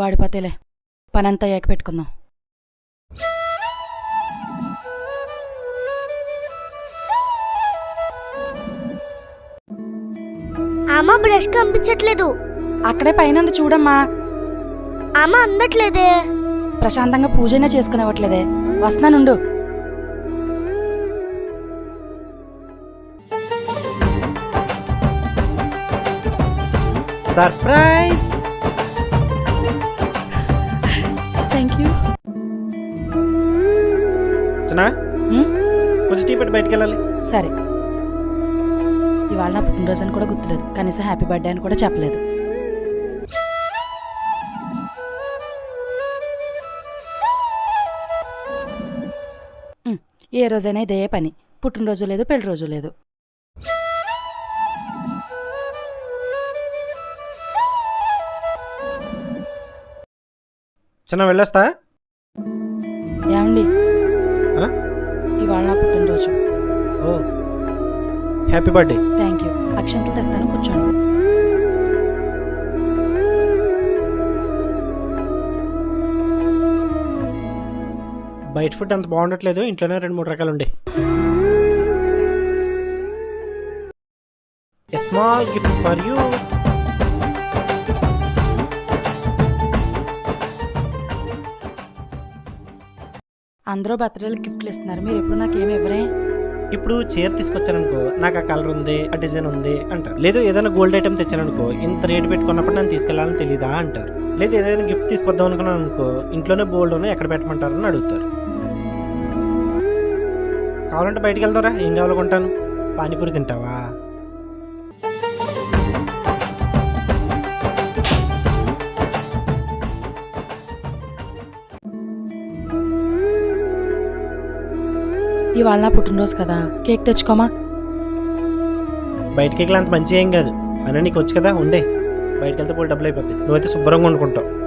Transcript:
వాడిపోతేలే పనంతా ఏక పెట్టుకుందాం అమ్మ బ్రష్ కనిపించట్లేదు. అక్కడే పైన ఉంది చూడమ్మా. అమ్మ అందట్లేదే. ప్రశాంతంగా పూజైనా చేసుకునేవట్లేదే వస్తున్నానుండు. సర్ప్రైజ్. చిన్నా కొంచెం టీ పెట్టి బయటికి వెళ్ళాలి. సరే. ఇవాళ నా పుట్టినరోజు అని కూడా గుర్తులేదు. కనీసం హ్యాపీ బర్త్డే అని కూడా చెప్పలేదు. ఏ రోజైనా ఇదే పని. పుట్టినరోజు లేదు పెళ్ళి రోజు లేదు. చిన్న వెళ్ళొస్తా? ఏమండి? ఇవాళ నా పుట్టినరోజు. ఓ హ్యాపీ బర్త్డే. Thank you. అక్షంతలు తెస్తాను కూర్చోండి. బయట ఫుడ్ అంత బాగుండట్లేదు ఇంట్లోనే రెండు మూడు రకాలు ఉండే. స్మాల్ గిఫ్ట్ ఫర్ యూ అందరూ బర్త్డేలు గిఫ్ట్లు ఇస్తున్నారు. మీరు ఎప్పుడు నాకు ఏమి ఇవ్వరే? ఇప్పుడు చీర తీసుకొచ్చాననుకో నాకు ఆ కలర్ ఉంది ఆ డిజైన్ ఉంది అంటారు. లేదు ఏదైనా గోల్డ్ ఐటమ్ తెచ్చాననుకో ఇంత రేటు పెట్టుకున్నప్పుడు నేను తీసుకెళ్ళాలని తెలీదా అంటారు. లేదు ఏదైనా గిఫ్ట్ తీసుకొద్దాం అనుకున్నాను అనుకో ఇంట్లోనే బోల్డ్ ఉన్నాయి ఎక్కడ పెట్టమంటారు అని అడుగుతారు. కావాలంటే బయటికి వెళ్తారా? ఏం కావాలో కొంటాను. పానీపూరి తింటావా? ఇవాళ నా పుట్టినరోజు కదా. కేక్ తెచ్చుకోమా? బయట కేక్లు అంత మంచిగా ఏం కాదు. అని నీకు వచ్చు కదా ఉండే. బయటకెళ్తే పోయి డబ్బులు అయిపోతాయి. నువ్వైతే శుభ్రంగా వండుకుంటావు.